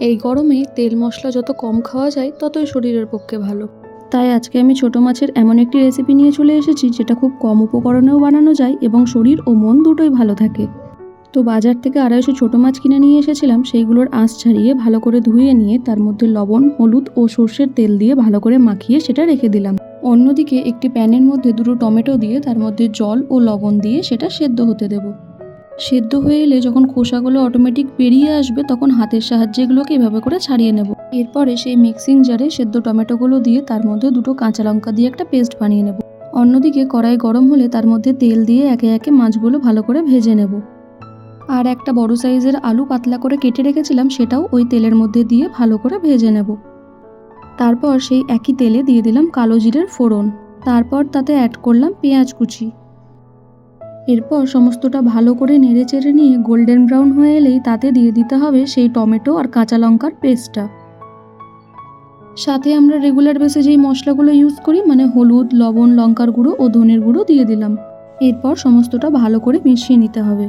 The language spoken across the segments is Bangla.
এই গরমে তেল মশলা যত কম খাওয়া যায়, ততই শরীরের পক্ষে ভালো। তাই আজকে আমি ছোট মাছের এমন একটি রেসিপি নিয়ে চলে এসেছি, যেটা খুব কম উপকরণেও বানানো যায় এবং শরীর ও মন দুটোই ভালো থাকে। তো বাজার থেকে আড়াইশো ছোটো মাছ কিনে নিয়ে এসেছিলাম, সেইগুলোর আঁশ ছাড়িয়ে ভালো করে ধুয়ে নিয়ে তার মধ্যে লবণ, হলুদ ও সর্ষের তেল দিয়ে ভালো করে মাখিয়ে সেটা রেখে দিলাম। অন্যদিকে একটি প্যানের মধ্যে দুটো টমেটো দিয়ে তার মধ্যে জল ও লবণ দিয়ে সেটা সেদ্ধ হতে দেব। সেদ্ধ হয়ে এলে যখন খোসাগুলো অটোমেটিক বেরিয়ে আসবে, তখন হাতের সাহায্যে এগুলোকে এভাবে করে ছাড়িয়ে নেব। এরপরে সেই মিক্সিং জারে সেদ্ধ টমেটোগুলো দিয়ে তার মধ্যে দুটো কাঁচা লঙ্কা দিয়ে একটা পেস্ট বানিয়ে নেব। অন্যদিকে কড়াই গরম হলে তার মধ্যে তেল দিয়ে একে একে মাছগুলো ভালো করে ভেজে নেব। আর একটা বড় সাইজের আলু পাতলা করে কেটে রেখেছিলাম, সেটাও ওই তেলের মধ্যে দিয়ে ভালো করে ভেজে নেব। তারপর সেই একই তেলে দিয়ে দিলাম কালো জিরের ফোড়ন। তারপর তাতে অ্যাড করলাম পেঁয়াজ কুচি। এরপর সমস্তটা ভালো করে নেড়ে চেড়ে নিয়ে গোল্ডেন ব্রাউন হয়ে এলেই তাতে দিয়ে দিতে হবে সেই টমেটো আর কাঁচা লঙ্কার পেস্টটা। সাথে আমরা রেগুলার বেসে যেই মশলাগুলো ইউজ করি মানে হলুদ, লবণ, লঙ্কার গুঁড়ো ও ধনের গুঁড়ো দিয়ে দিলাম। এরপর সমস্তটা ভালো করে মিশিয়ে নিতে হবে।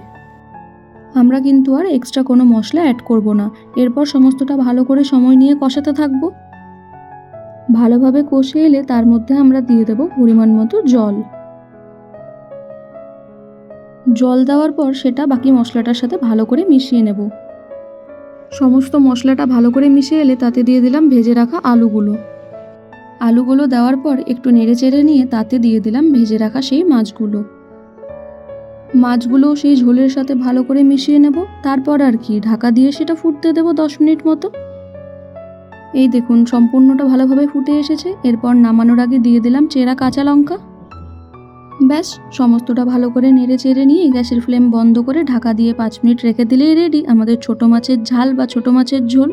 আমরা কিন্তু আর এক্সট্রা কোনো মশলা অ্যাড করব না। এরপর সমস্তটা ভালো করে সময় নিয়ে কষাতে থাকব। ভালোভাবে কষে এলে তার মধ্যে আমরা দিয়ে দেবো পরিমাণ মতো জল। জল দেওয়ার পর সেটা বাকি মশলাটার সাথে ভালো করে মিশিয়ে নেব। সমস্ত মশলাটা ভালো করে মিশিয়ে এলে তাতে দিয়ে দিলাম ভেজে রাখা আলুগুলো। আলুগুলো দেওয়ার পর একটু নেড়ে চেড়ে নিয়ে তাতে দিয়ে দিলাম ভেজে রাখা সেই মাছগুলো। মাছগুলো সেই ঝোলের সাথে ভালো করে মিশিয়ে নেব। তারপর আর কি, ঢাকা দিয়ে সেটা ফুটতে দেবো দশ মিনিট মতো। এই দেখুন, সম্পূর্ণটা ভালোভাবে ফুটে এসেছে। এরপর নামানোর আগে দিয়ে দিলাম চেরা কাঁচা লঙ্কা। ব্যাস, সমস্তটা ভালো করে নেড়ে চেড়ে নিয়ে গ্যাসের ফ্লেম বন্ধ করে ঢাকা দিয়ে পাঁচ মিনিট রেখে দিলেই রেডি আমাদের ছোটো মাছের ঝাল বা ছোটো মাছের ঝোল।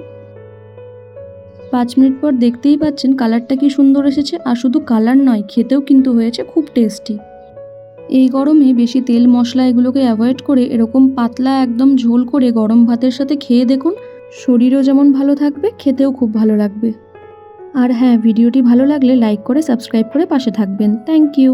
পাঁচ মিনিট পর দেখতেই পাচ্ছেন কালারটা কি সুন্দর এসেছে, আর শুধু কালার নয়, খেতেও কিন্তু হয়েছে খুব টেস্টি এই গরমে বেশি তেল মশলা এগুলোকে অ্যাভয়েড করে এরকম পাতলা একদম ঝোল করে গরম ভাতের সাথে খেয়ে দেখুন, শরীরও যেমন ভালো থাকবে, খেতেও খুব ভালো লাগবে। আর হ্যাঁ ভিডিওটি ভালো লাগলে লাইক করে সাবস্ক্রাইব করে পাশে থাকবেন। Thank you